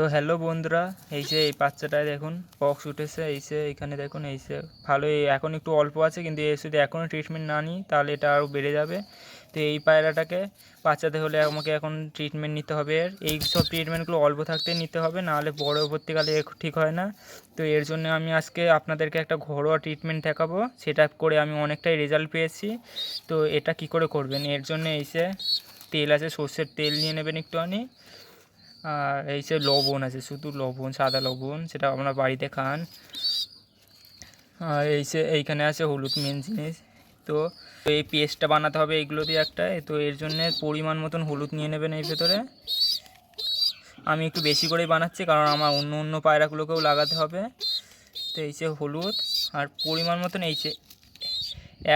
তো হ্যালো বন্ধুরা, এই যে এই বাচ্চাটায় দেখুন পক্স উঠেছে, এই যে এখানে দেখুন, এই যে ভালো এখন একটু অল্প আছে, কিন্তু এর যদি এখনও ট্রিটমেন্ট না নিই, তাহলে এটা আরও বেড়ে যাবে। তো এই পায়রাটাকে বাচ্চাতে হলে আমাকে এখন ট্রিটমেন্ট নিতে হবে এর। এই সব ট্রিটমেন্টগুলো অল্প থাকতে নিতে হবে, নাহলে পরবর্তীকালে এ ঠিক হয় না। তো এর জন্য আমি আজকে আপনাদেরকে একটা ঘরোয়া ট্রিটমেন্ট দেখাবো, সেটা করে আমি অনেকটাই রেজাল্ট পেয়েছি। তো এটা কি করে করবেন? এর জন্য এই যে তেল আছে, সর্ষের তেল নিয়ে নেবেন একটুখানি। আর এই যে লবণ আছে শুধু লবণ, সাদা লবণ, সেটা আপনার বাড়িতে খান। আর এই যে এইখানে আছে হলুদ মেন জিনিস। তো এই পেস্টটা বানাতে হবে এইগুলো দিয়ে একটা। তো এর জন্য পরিমাণ মতন হলুদ নিয়ে নেবেন এই ভেতরে। আমি একটু বেশি করেই বানাচ্ছি, কারণ আমার অন্য অন্য পায়রাগুলোকেও লাগাতে হবে। তো এই যে হলুদ, আর পরিমাণ মতন এই যে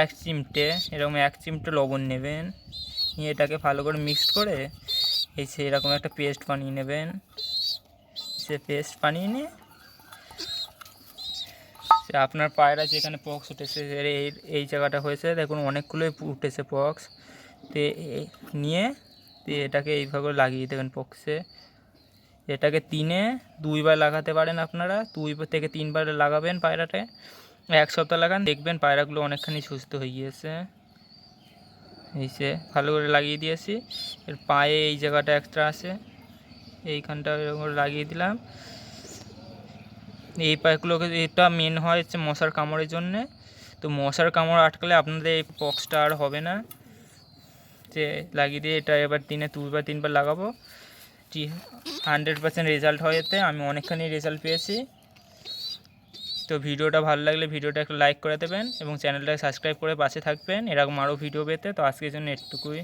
এক চিমটে, এরকম এক চিমটে লবণ নেবেন। নিয়ে এটাকে ভালো করে মিক্সড করে এই যে এরকম একটা পেস্ট বানিয়ে নেবেন। সে পেস্ট বানিয়ে নিয়ে সে আপনার পায়রা যেখানে পক্স উঠেছে এই এই জায়গাটা হয়েছে। দেখুন, অনেকগুলোই উঠেছে পক্স। তে নিয়ে এটাকে এইভাবে লাগিয়ে দেবেন পক্সে। এটাকে তিনে, দুইবার লাগাতে পারেন আপনারা। দুই থেকে তিনবার লাগাবেন পায়রাতে এক সপ্তাহ লাগান, দেখবেন পায়রাগুলো অনেকখানি সুস্থ হয়ে গিয়েছে। এই যে ভালো করে লাগিয়ে দিয়েছি। এর পায়ে এই জায়গাটা এক্সট্রা আছে। এইখানটা এরকম করে লাগিয়ে দিলাম। এই পায়েগুলোকে, এটা মেন হয় হচ্ছে মশার কামড়ের জন্যে। তো মশার কামড় আটকালে আপনাদের এই পক্সটা আর হবে না। যে লাগিয়ে দিয়ে এটা এবার দিনে দুবার তিনবার লাগাবো। হান্ড্রেড পার্সেন্ট রেজাল্ট হয় এতে। আমি অনেকখানি রেজাল্ট পেয়েছি। তো ভিডিওটা ভালো লাগলে ভিডিওটা একটা লাইক করে দেবেন এবং চ্যানেলটাকে সাবস্ক্রাইব করে পাশে থাকবেন। এরকম আরও ভিডিও পেতে। তো আজকের জন্য এটুকুই।